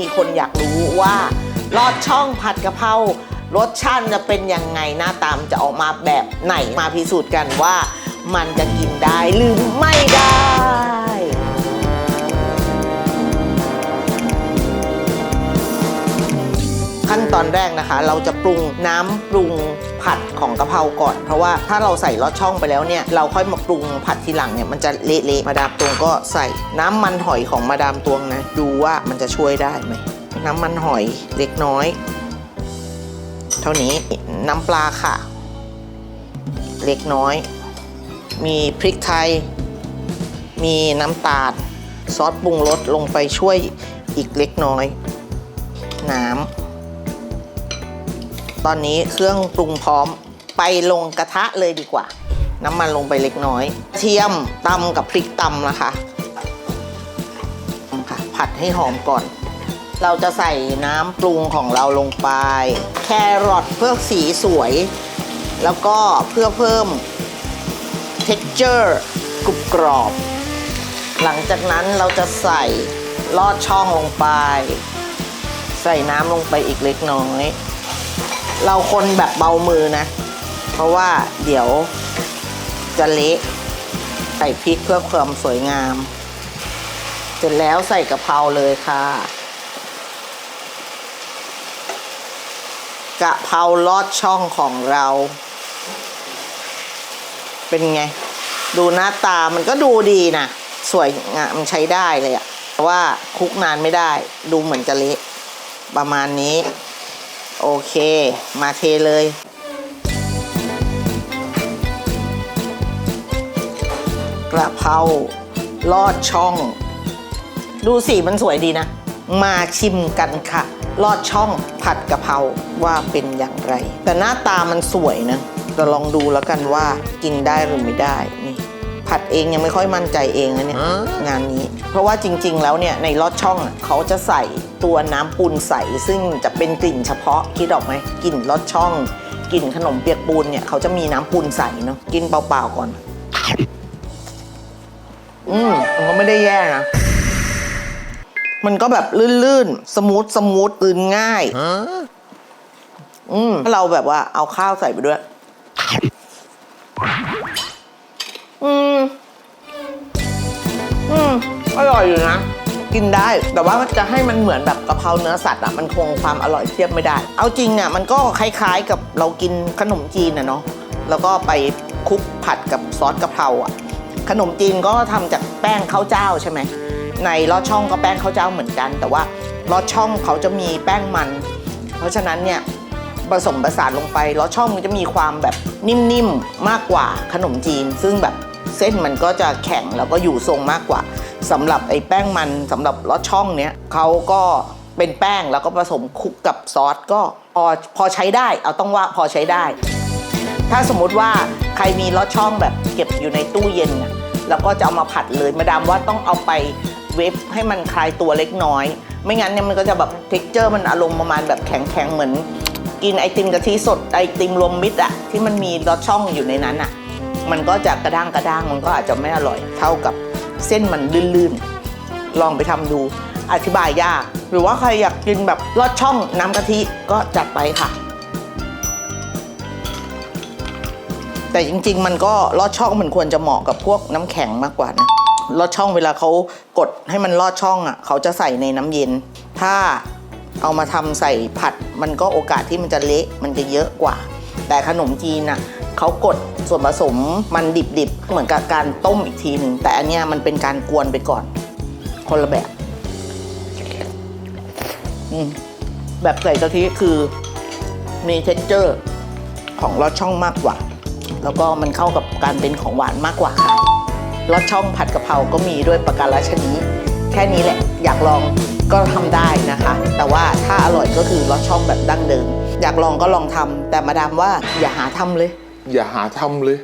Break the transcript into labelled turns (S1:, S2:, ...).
S1: มีคนอยากรู้ว่าลอดช่องผัดกะเพรารสชาติจะเป็นยังไงหน้าตามจะออกมาแบบไหนมาพิสูจน์กันว่ามันจะกินได้หรือไม่ได้ ตอนแรกนะคะ เราจะปรุงน้ำปรุงผัดของกะเพราก่อน เพราะว่าถ้าเราใส่ลอดช่องไปแล้วเนี่ยเราค่อยมาปรุงผัดทีหลังเนี่ยมันจะเละๆมาดามตวงก็ใส่น้ำมันหอยของมาดามตวงนะดูว่ามันจะช่วยได้ไหมน้ำมันหอยเล็กน้อย เท่านี้น้ำปลาค่ะ เล็กน้อย มีพริกไทย มีน้ำตาล ซอสปรุงรสลงไปช่วยอีกเล็กน้อย น้ำ ตอนนี้เครื่องปรุงพร้อมไปลงกระทะเลยดีกว่า น้ำมันลงไปเล็กน้อยเทียมตำกับพริกตำนะคะค่ะผัดให้หอมก่อน เราจะใส่น้ำปรุงของเราลงไป แครอทเพื่อสีสวย แล้วก็เพื่อเพิ่ม texture กรุบกรอบ หลังจากนั้นเราจะใส่ลอดช่องลงไป ใส่น้ำลงไปอีกเล็กน้อย เราคนแบบเบามือนะ เพราะว่าเดี๋ยวจะเละใส่พริกเพื่อความสวยงาม เสร็จแล้วใส่กะเพราเลยค่ะกะเพราลอดช่องของเรา เป็นไง ดูหน้าตามันก็ดูดีนะสวยงามใช้ได้เลยอะแต่ว่าคลุกนานไม่ได้ ดูเหมือนจะเละประมาณนี้ โอเค มาเทเลย กระเพราลอดช่อง ดูสีมันสวยดีนะ มาชิมกันค่ะ ลอดช่องผัดกะเพราว่าเป็นอย่างไร แต่หน้าตามันสวยนะเราลองดูแล้วกันว่ากินได้หรือไม่ได้ ผัดเองยังไม่ค่อยมั่นใจเองนะเนี่ยงานนี้ เพราะว่าจริง ๆ แล้วเนี่ยในลอดช่องอะเขาจะใส่ตัวน้ำปูนใสซึ่งจะเป็นกลิ่นเฉพาะคิดออกไหมกลิ่นลอดช่องกลิ่นขนมเปียกปูนเนี่ยเขาจะมีน้ำปูนใสเนาะกินเปล่าๆก่อน อืมมันก็ไม่ได้แย่นะมันก็แบบลื่นๆ สมูทสมูทกลืนง่าย อืมถ้าเราแบบว่าเอาข้าวใส่ไปด้วย ร่อยอยู่นะ กินได้แต่ว่าจะให้มันเหมือนแบบกะเพราเนื้อสัตว์อะมันคงความอร่อยเทียบไม่ได้ เอาจริงอะมันก็คล้ายๆกับเรากินขนมจีนอะเนาะแล้วก็ไปคลุกผัดกับซอสกะเพราอะขนมจีนก็ทำจากแป้งข้าวเจ้าใช่ไหมในลอดช่องก็แป้งข้าวเจ้าเหมือนกัน แต่ว่าลอดช่องเขาจะมีแป้งมัน เพราะฉะนั้นเนี่ยผสมผสานลงไปลอดช่องมันจะมีความแบบนิ่มๆมากกว่าขนมจีน ซึ่งแบบเส้นมันก็จะแข็งแล้วก็อยู่ทรงมากกว่า สำหรับไอ้แป้งมันสำหรับลอดช่องเนี้ยเขาก็เป็นแป้งแล้วก็ผสมคลุกกับซอสก็พอพอใช้ได้เอาต้องว่าพอใช้ได้ ถ้าสมมติว่าใครมีลอดช่องแบบเก็บอยู่ในตู้เย็น แล้วก็จะเอามาผัดเลยมาดามว่าต้องเอาไปเวฟให้มันคลายตัวเล็กน้อย ไม่งั้นเนี่ยมันก็จะแบบเท็กเจอร์มันอารมณ์ประมาณแบบแข็งๆเหมือน กินไอติมกะทิสดไอติมรวมมิตรอะที่มันมีลอดช่องอยู่ในนั้นอะมันก็จะกระด้างกระด้างมันก็อาจจะไม่อร่อยเท่ากับ เส้นมันลื่นๆ ลองไปทำดู อธิบายยาก หรือว่าใครอยากกินแบบลอดช่องน้ำกะทิก็จัดไปค่ะ แต่จริงๆ มันก็ลอดช่องมันควรจะเหมาะกับพวกน้ำแข็งมากกว่านะลอดช่องเวลาเขากดให้มันลอดช่องอะ เขาจะใส่ในน้ำเย็น ถ้าเอามาทำใส่ผัด มันก็โอกาสที่มันจะเละมันจะเยอะกว่า แต่ขนมจีนอะเขากดส่วนผสมมันดิบๆ เหมือนกับการต้มอีกทีหนึ่ง แต่อันเนี้ยมันเป็นการกวนไปก่อน คนละแบบแบบใส่กะทิคือมีเท็กเจอร์ของลอดช่องมากกว่า แล้วก็มันเข้ากับการเป็นของหวานมากกว่าค่ะลอดช่องผัดกะเพราก็มีด้วยประการชนี้ แค่นี้แหละอยากลอง ก็ทำได้นะคะ แต่ว่าถ้าอร่อยก็คือลอดช่องแบบดั้งเดิม อยากลองก็ลองทำแต่มาดามว่าอย่าหาทำเลย
S2: อย่าหาทำเลย